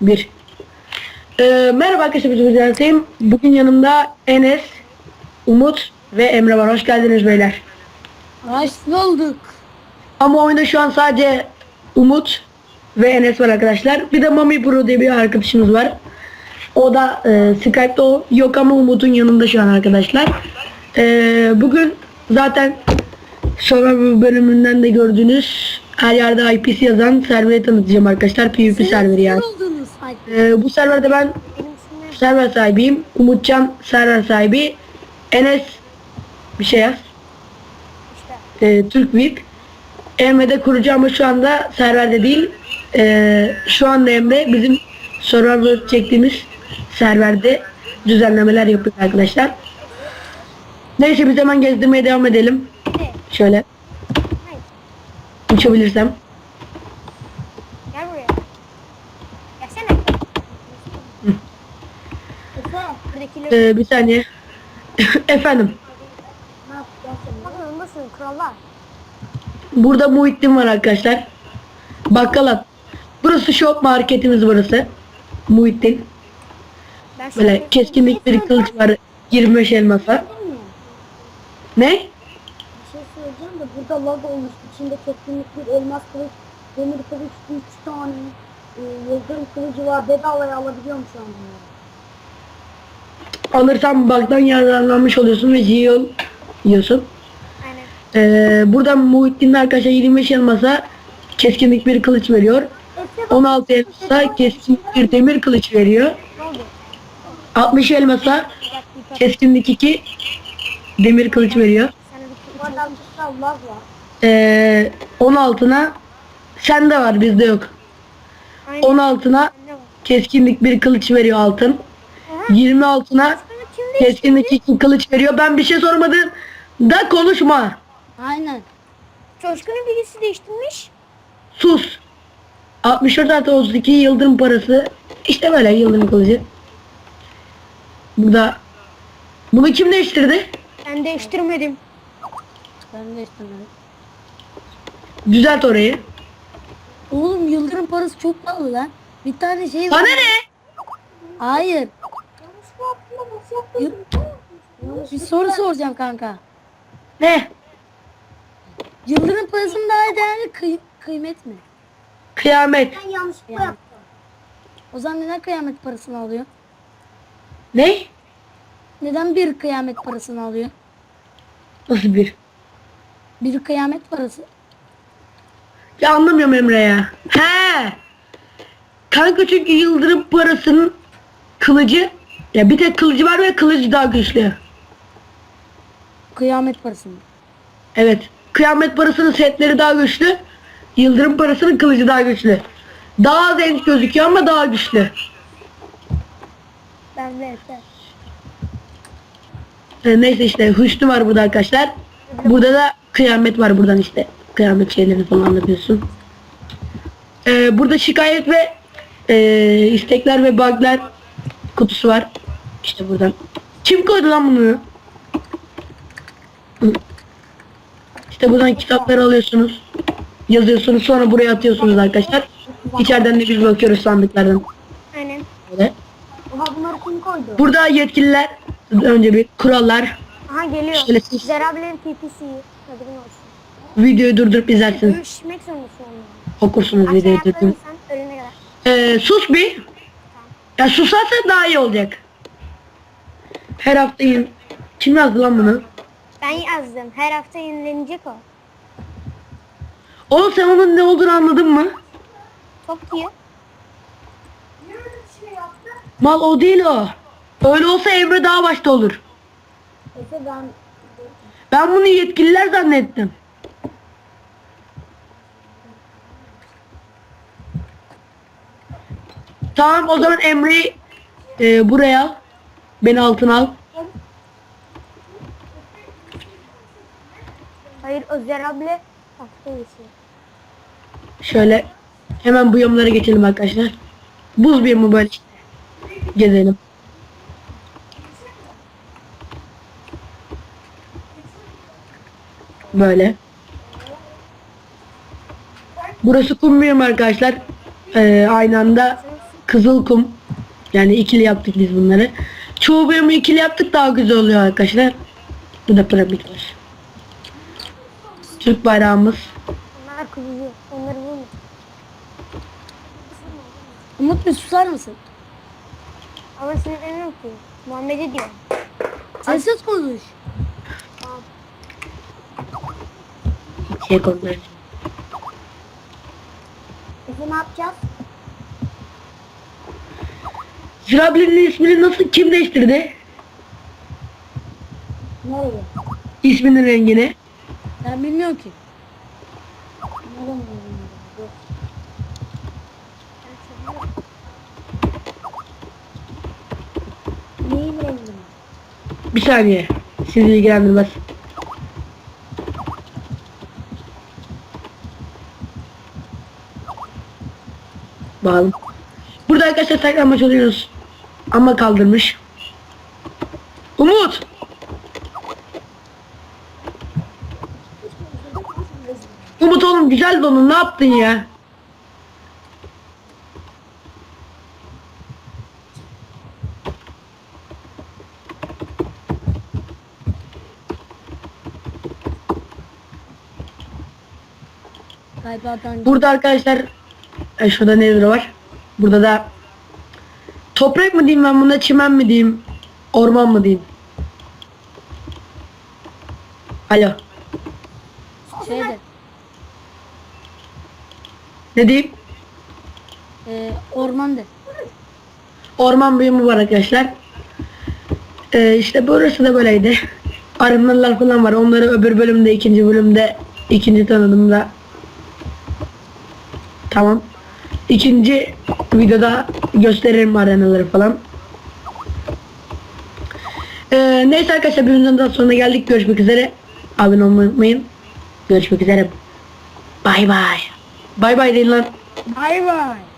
Bir. Ee, merhaba arkadaşlar ben Mücahit'im. Bugün yanımda Enes, Umut ve Emre var. Hoş geldiniz beyler. Hoş bulduk. Ama oyunda şu an sadece Umut ve Enes var arkadaşlar. Bir de Mami Pro diye bir arkadaşımız var. O da e, Skype'da o yok ama Umut'un yanında şu an arkadaşlar. E, bugün zaten Survivor bölümünden de gördüğünüz her yerde IP'si yazan serveri tanıtacağım arkadaşlar. PvP serveri yani. oldunuz hadi. E, bu serverde ben server sahibiyim. Umutcan server sahibi. Enes bir şey yaz. E, Türk VIP. Emre de kurucu ama şu anda serverde değil. E, şu anda Emre bizim Survivor çektiğimiz serverde düzenlemeler yapıyor arkadaşlar. Neyse biz hemen gezdirmeye devam edelim. Şöyle. Uçabilirsem. Buradakileri E, bir saniye. Efendim. ne yap? Gelsene. Bakın nasıl krallar. Burada Muhittin var arkadaşlar. Bakkalat. Burası shop marketimiz burası. Muhittin. Ben Böyle keskinlik bir kılıç var. 25 elmas var. Ne? Bir şey söyleyeceğim de burada lag olmuş. İçinde keskinlik bir elmas kılıç, demir kılıç, 3 tane e, yıldırım kılıcı var. Bedavaya alabiliyorum şu an bunları. Alırsan bug'dan yararlanmış oluyorsun ve heal yiyorsun. Aynen. Ee, burada Muhittin'in arkadaşlar 25 elmasa keskinlik bir kılıç veriyor. Efe 16 elmasa keskinlik bir demir kılıç veriyor. ne oldu? 60 elmasa keskinlik 2 demir kılıç veriyor. Ee, 16'na sende var bizde yok. Aynen. 16'na Ne var? keskinlik bir kılıç veriyor altın. Aha. 20 altına keskinlik iki kılıç veriyor. Ben bir şey sormadım. Da konuşma. Aynen. Coşkun'un bilgisi değiştirmiş. Sus. 64 artı 32 yıldırım parası. İşte böyle yıldırım kılıcı. Burada bunu kim değiştirdi? Ben değiştirmedim. Ben de istemiyorum. Düzelt orayı. Oğlum yıldırım parası çok pahalı lan. Bir tane şey var. ne? Hayır. Bir soru soracağım kanka. Ne? Yıldırım parasının daha değerli kıy- kıymet mi? Kıyamet. Ben yanlışlıkla Yani. yaptım. O zaman neden kıyamet parasını alıyor? Ne? Neden bir kıyamet parasını alıyor? Nasıl bir? Bir kıyamet parası. Ya anlamıyorum Emre ya. He. Kanka çünkü yıldırım parasının kılıcı ya bir tek kılıcı var ve kılıcı daha güçlü. Kıyamet parasını. Evet. Kıyamet parasının setleri daha güçlü. Yıldırım parasının kılıcı daha güçlü. Daha az enç gözüküyor ama daha güçlü. Ben de. Ee, neyse işte hışlı var burada arkadaşlar. Burada da kıyamet var buradan işte. Kıyamet şeylerini falan anlatıyorsun. Ee, burada şikayet ve e, istekler ve bug'lar kutusu var. İşte buradan. Kim koydu lan bunu? İşte buradan kitapları alıyorsunuz. Yazıyorsunuz sonra buraya atıyorsunuz arkadaşlar. İçeriden de biz bakıyoruz sandıklardan. Aynen. Böyle. Oha bunları kim koydu? Burada yetkililer önce bir kurallar Aha geliyor. Şöyle siz- Zerablerin PPC'yi. Haberin olsun. videoyu durdurup izlersiniz. Görüşmek zorundasın onunla. Okursunuz Akşam videoyu durdurup. sen ölene kadar. Ee, sus bir. Ya susarsan daha iyi olacak. Her hafta yeni... Kim yazdı lan bunu? Ben yazdım. Her hafta yenilenecek o. Oğlum sen onun ne olduğunu anladın mı? Tokyo. Mal o değil o. Öyle olsa Emre daha başta olur. Ben bunu yetkililer zannettim. Tamam o zaman Emre'yi e, buraya. Beni altına al. Hayır o Zerable hafta geçiyor. Şöyle hemen bu yamlara geçelim arkadaşlar. Buz bir mi böyle işte. Gezelim. Böyle. Burası kum biyomu arkadaşlar. Ee, aynı anda Kızılkum. Yani ikili yaptık biz bunları. Çoğu bölümü ikili yaptık daha güzel oluyor arkadaşlar. Bu da piramitler. Türk bayrağımız. Onlar kılıcı. Onları vurma. Umut bir susar mısın? Ama sinirleniyorum ki. Muhammed'e diyor. Sessiz konuş. Şey konuları. Efe ne yapacağız? Zirabli'nin ismini nasıl kim değiştirdi? Nereye? İsminin rengini. Ben bilmiyorum ki. Nereye? Neyin rengini? Bir saniye. Sizi ilgilendirmez. Bakalım. Burada arkadaşlar saklanmaç oluyoruz. Ama kaldırmış. Umut! Umut oğlum güzel donun ne yaptın ya? Burada arkadaşlar e, şurada ne var? Burada da toprak mı diyeyim ben buna çimen mi diyeyim? Orman mı diyeyim? Alo. şeyde Ne diyeyim? e, ormanda. Orman büyümü var arkadaşlar. Ee, işte burası da böyleydi. Arınırlar falan var. Onları öbür bölümde, ikinci bölümde, ikinci tanıdığımda Tamam. İkinci videoda gösteririm arenaları falan. Ee, neyse arkadaşlar bir videonun daha sonuna geldik. Görüşmek üzere. Abone olmayı unutmayın. Görüşmek üzere. Bay bay. Bay bay deyin lan. Bay bay.